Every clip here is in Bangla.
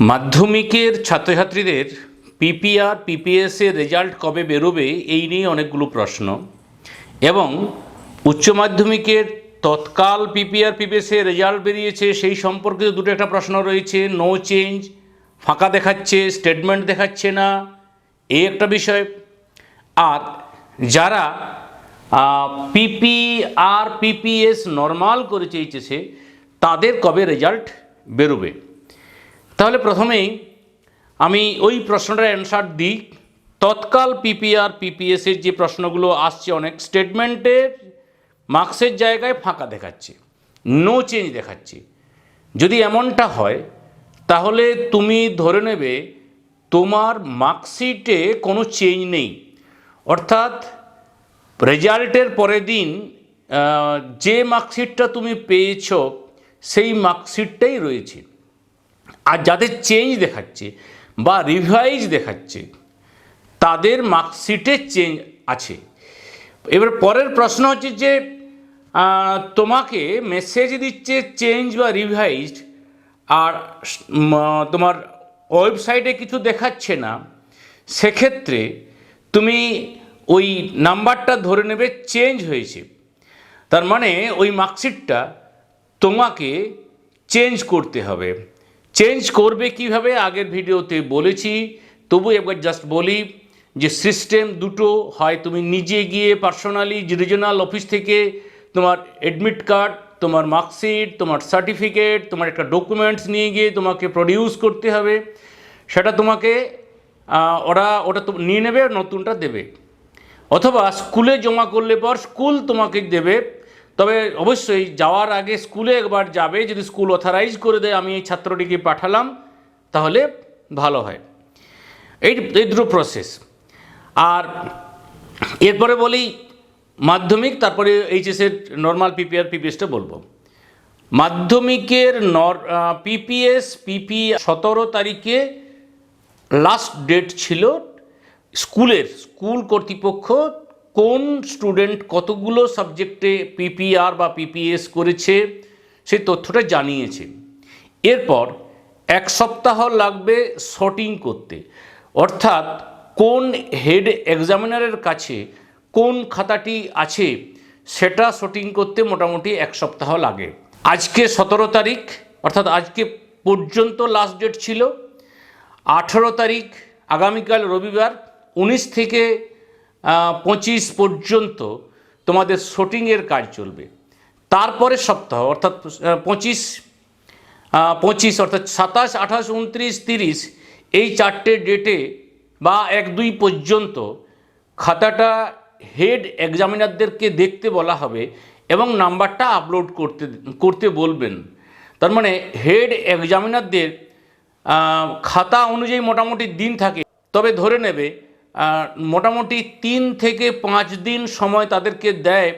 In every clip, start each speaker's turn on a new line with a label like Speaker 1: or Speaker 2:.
Speaker 1: মাধ্যমিকের ছাত্রছাত্রীদের পিপিআর, পিপিএস এর রেজাল্ট কবে বেরোবে এই নিয়ে অনেকগুলো প্রশ্ন এবং উচ্চ মাধ্যমিকের তৎকাল পিপিআর, পিপিএস এর রেজাল্ট বেরিয়েছে সেই সম্পর্কিত দুটো একটা প্রশ্ন রয়েছে। নো চেঞ্জ ফাঁকা দেখাচ্ছে স্টেটমেন্ট দেখাচ্ছে না, এই একটা বিষয়। আর যারা পিপিআর, পিপিএস নর্মাল করে চেয়েছে তাদের কবে রেজাল্ট বেরোবে? তাহলে প্রথমেই আমি ওই প্রশ্নটার অ্যান্সার দিই। তৎকাল পিপিআর পিপিএসের যে প্রশ্নগুলো আসছে অনেক স্টেটমেন্টের মার্কসের জায়গায় ফাঁকা দেখাচ্ছে নো চেঞ্জ দেখাচ্ছে। যদি এমনটা হয়, তাহলে তুমি ধরে নেবে তোমার মার্কশিটে কোনো চেঞ্জ নেই। অর্থাৎ রেজাল্টের পরের দিন যে মার্কশিটটা তুমি পেয়েছ, সেই মার্কশিটটাই রয়েছে। আর যাদের চেঞ্জ দেখাচ্ছে বা রিভাইজ দেখাচ্ছে, তাদের মার্কশিটে চেঞ্জ আছে। এবার পরের প্রশ্ন হচ্ছে যে তোমাকে মেসেজ দিচ্ছে চেঞ্জ বা রিভাইজড আর তোমার ওয়েবসাইটে কিছু দেখাচ্ছে না, সেক্ষেত্রে তুমি ওই নাম্বারটা ধরে নেবে চেঞ্জ হয়েছে। তার মানে ওই মার্কশিটটা তোমাকে চেঞ্জ করতে হবে। চেঞ্জ করবে কীভাবে? আগের ভিডিওতে বলেছি। তবু একবার জাস্ট বলি যে সিস্টেম দুটো হয়। তুমি নিজে গিয়ে পার্সোনালি রিজনাল অফিস থেকে তোমার অ্যাডমিট কার্ড তোমার মার্কশিট তোমার সার্টিফিকেট তোমার একটা ডকুমেন্টস নিয়ে গিয়ে তোমাকে প্রডিউস করতে হবে। সেটা তোমাকে ওরা, ওটা নিয়ে নেবে নতুনটা দেবে। অথবা স্কুলে জমা করলে পর স্কুল তোমাকে দেবে তবে অবশ্যই যাওয়ার আগে স্কুলে একবার যাবে, যদি স্কুল অথরাইজ করে দেয়, আমি এই ছাত্রটিকে পাঠালাম, তাহলে ভালো হয়। এই এই দুটো প্রসেস আর এরপরে বলি মাধ্যমিক, তারপরে এইচএসের নর্মাল পিপিআর পিপিএসটা বলব। মাধ্যমিকের নর পিপিএস পিপি সতেরো তারিখে লাস্ট ডেট ছিল স্কুলের, স্কুল কর্তৃপক্ষ কোন স্টুডেন্ট কতগুলো সাবজেক্টে পিপিআর বা পিপিএস করেছে, সেই তথ্যটা জানিয়েছে। এরপর এক সপ্তাহ লাগবে শর্টিং করতে। অর্থাৎ কোন হেড এক্সামিনারের কাছে কোন খাতাটি আছে, সেটা শর্টিং করতে মোটামুটি এক সপ্তাহ লাগে। আজকে সতেরো তারিখ, অর্থাৎ আজকে পর্যন্ত লাস্ট ডেট ছিল। আঠেরো তারিখ, আগামীকাল রবিবার, উনিশ থেকে পঁচিশ পর্যন্ত তোমাদের শুটিংয়ের কাজ চলবে। তারপরে সপ্তাহ, অর্থাৎ পঁচিশ পঁচিশ, অর্থাৎ সাতাশ, আঠাশ, উনত্রিশ, তিরিশ, এই চারটে ডেটে বা এক, দুই পর্যন্ত খাতাটা হেড এক্সামিনারদেরকে দেখতে বলা হবে এবং নাম্বারটা আপলোড করতে করতে বলবেন। তার মানে হেড এক্সামিনারদের খাতা অনুযায়ী মোটামুটি দিন থাকে। তবে ধরে নেবে মোটামুটি তিন থেকে পাঁচ দিন সময় তাদেরকে দেয়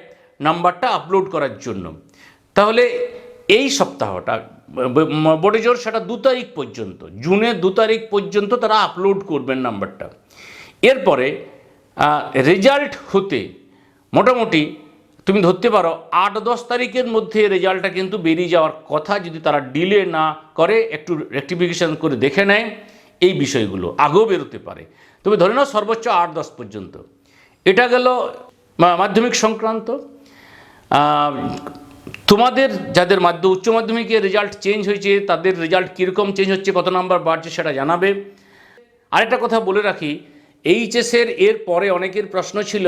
Speaker 1: নাম্বারটা আপলোড করার জন্য। তাহলে এই সপ্তাহটা, বড় জোর সেটা দু তারিখ পর্যন্ত জুনের দু তারিখ পর্যন্ত তারা আপলোড করবেন নাম্বারটা। এরপরে রেজাল্ট হতে মোটামুটি তুমি ধরতে পারো আট দশ তারিখের মধ্যে রেজাল্টটা কিন্তু বেরিয়ে যাওয়ার কথা যদি তারা ডিলে না করে, একটু রেক্টিফিকেশন করে দেখে নেয়, এই বিষয়গুলো আগেও বেরোতে পারে। তবে ধরে নাও সর্বোচ্চ আট, দশ পর্যন্ত। এটা গেল মাধ্যমিক সংক্রান্ত। তোমাদের যাদের মাধ্য, উচ্চ মাধ্যমিকে রেজাল্ট চেঞ্জ হয়েছে, তাদের রেজাল্ট কীরকম চেঞ্জ হচ্ছে, কত নাম্বার বাড়ছে সেটা জানাবে। আরেকটা কথা বলে রাখি এইচএসের এর পরে অনেকের প্রশ্ন ছিল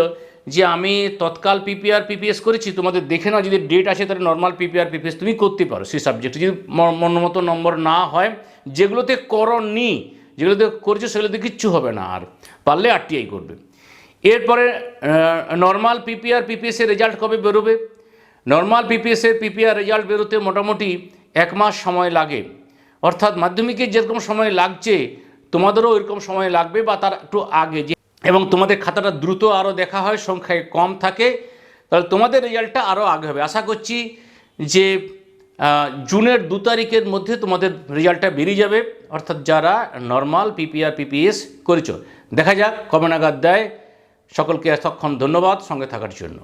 Speaker 1: যে আমি তৎকাল পিপিআর পিপিএস করেছি, তোমাদের দেখে না যদি ডেট আছে তাহলে নর্মাল পিপিআর পিপিএস তুমি করতে পারো সেই সাবজেক্টে যদি মন মতো নম্বর না হয়, যেগুলোতে করণ করনি যেগুলোতে করেছ সেগুলোতে কিচ্ছু হবে না আর, পারলে আরটিআই করবে। এরপরে নর্মাল পিপিআর পিপিএসের রেজাল্ট কবে বেরোবে? নর্মাল পিপিএসের পিপিআর রেজাল্ট বেরোতে মোটামুটি এক মাস সময় লাগে। অর্থাৎ মাধ্যমিকের যেরকম সময় লাগছে, তোমাদেরও ওইরকম সময় লাগবে বা তার একটু আগে যে এবং তোমাদের খাতাটা দ্রুত আরও দেখা হয়, সংখ্যায় কম থাকে, তাহলে তোমাদের রেজাল্টটা আরও আগে হবে। আশা করছি যে জুনের দু তারিখের মধ্যে তোমাদের রেজাল্টটা বেরিয়ে যাবে। অর্থাৎ যারা নর্মাল পিপিআর পিপিএস করেছ। দেখা যাক কবে নাগাদ দেয়। সকলকে এতক্ষণ ধন্যবাদ। সঙ্গে থাকার জন্য।